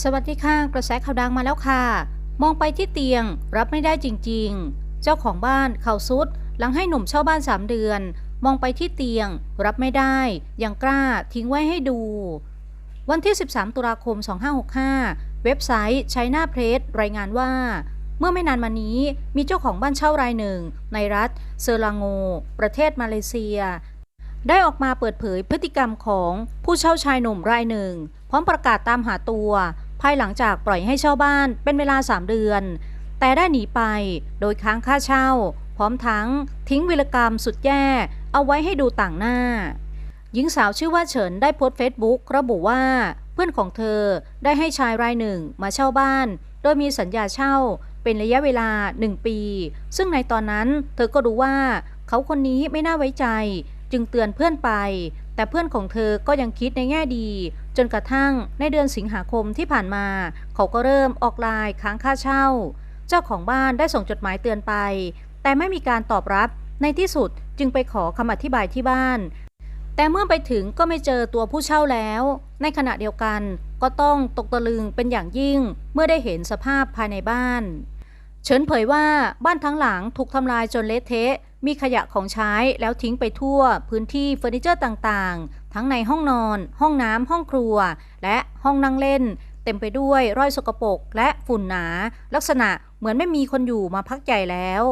สวัสดีค่ะ กระแสข่าวดังมาแล้วค่ะ มองไปที่เตียงรับไม่ได้จริงๆ เจ้าของบ้านเข่าซุด หลังให้หนุ่มเช่าบ้าน 3 เดือน มองไปที่เตียง รับไม่ได้ ยังกล้าทิ้งไว้ให้ดู วันที่ 13 ตุลาคม 2565 เว็บไซต์ China Press รายงานว่า เมื่อไม่นานมานี้มีเจ้าของบ้านเช่ารายหนึ่ง ในรัฐเซอร์ลางโง ประเทศมาเลเซียได้ออกมาเปิดเผยพฤติกรรมของผู้เช่าชายหนุ่มรายหนึ่ง พร้อมประกาศตามหาตัว ภายหลังจากปล่อยให้เช่าบ้านเป็นเวลา 3 เดือน แต่ได้หนีไปโดยค้างค่าเช่า พร้อมทั้งทิ้งวิรกรรมสุดแย่ เอาไว้ให้ดูต่างหน้า หญิงสาวชื่อว่าเฉินได้โพสต์เฟซบุ๊กระบุว่า เพื่อนของเธอได้ให้ชายรายหนึ่งมาเช่าบ้าน โดยมีสัญญาเช่าเป็นระยะเวลา 1 ปี ซึ่งในตอนนั้นเธอก็รู้ว่าเขาคนนี้ไม่น่าไว้ใจ จึงเตือนเพื่อนไป แต่เพื่อนของเธอก็ยังคิดในแง่ดี จนกระทั่งในเดือนสิงหาคมที่ผ่านมา เขาก็เริ่มออกไลน์ค้างค่าเช่า เจ้าของบ้านได้ส่งจดหมายเตือนไป แต่ไม่มีการตอบรับ ในที่สุดจึงไปขอคำอธิบายที่บ้าน แต่เมื่อไปถึงก็ไม่เจอตัวผู้เช่าแล้ว ในขณะเดียวกันก็ต้องตกตะลึงเป็นอย่างยิ่ง เมื่อได้เห็นสภาพภายในบ้าน เฉินเผยว่าบ้านทั้งหลังถูกทำลายจนเละเทะ มีขยะของใช้แล้วทิ้งไปทั่ว พื้นที่เฟอร์นิเจอร์ต่างๆ ทั้งในห้องนอน ห้องน้ำห้องครัว และห้องนั่งเล่น เต็มไปด้วยรอยสกปรกและฝุ่นหนา ลักษณะเหมือนไม่มีคนอยู่มาพักใหญ่แล้ว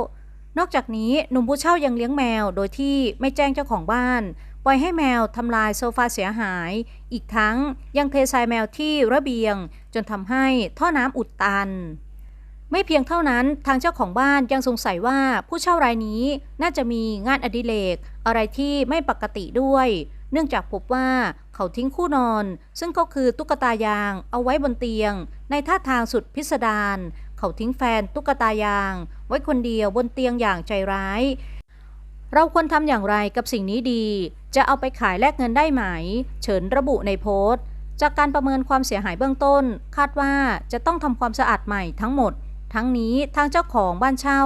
นอกจากนี้หนุ่มผู้เช่ายังเลี้ยงแมวโดยที่ไม่แจ้งเจ้าของบ้าน ปล่อยให้แมวทำลายโซฟาเสียหาย อีกทั้งยังเททรายแมวที่ระเบียง จนทำให้ท่อน้ำอุดตัน ไม่เพียงเท่านั้นทางเจ้าของบ้านยังสงสัยว่าผู้เช่ารายนี้น่าจะมีงานอดิเรกอะไรที่ไม่ปกติด้วย เนื่องจากพบว่าเขาทิ้งคู่นอน ซึ่งก็คือตุ๊กตายางเอาไว้บนเตียง ในท่าทางสุดพิสดารเขาทิ้งแฟนตุ๊กตายาง ไว้คนเดียวบนเตียงอย่างใจร้าย เราควรทำอย่างไรกับสิ่งนี้ดี จะเอาไปขายแลกเงินได้ไหม เฉินระบุในโพสต์ จากการประเมินความเสียหายเบื้องต้น คาดว่าจะต้องทำความสะอาดใหม่ทั้งหมด ทั้งนี้ทางเจ้าของบ้านเช่า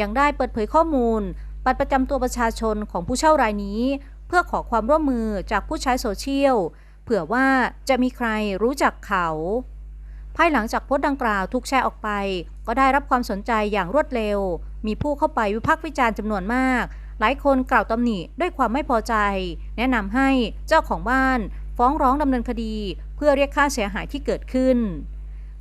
ยังได้เปิดเผยข้อมูลบัตรประจำตัวประชาชนของผู้เช่ารายนี้ เพื่อขอความร่วมมือจากผู้ใช้โซเชียลเผื่อว่าจะมีใครรู้จักเขา ภายหลังจากโพสต์ดังกล่าวถูกแชร์ออกไป ก็ได้รับความสนใจอย่างรวดเร็ว มีผู้เข้าไปวิพากษ์วิจารณ์จำนวนมาก หลายคนกล่าวตำหนิด้วยความไม่พอใจ แนะนำให้เจ้าของบ้าน ฟ้องร้องดำเนินคดี เพื่อเรียกค่าเสียหายที่เกิดขึ้น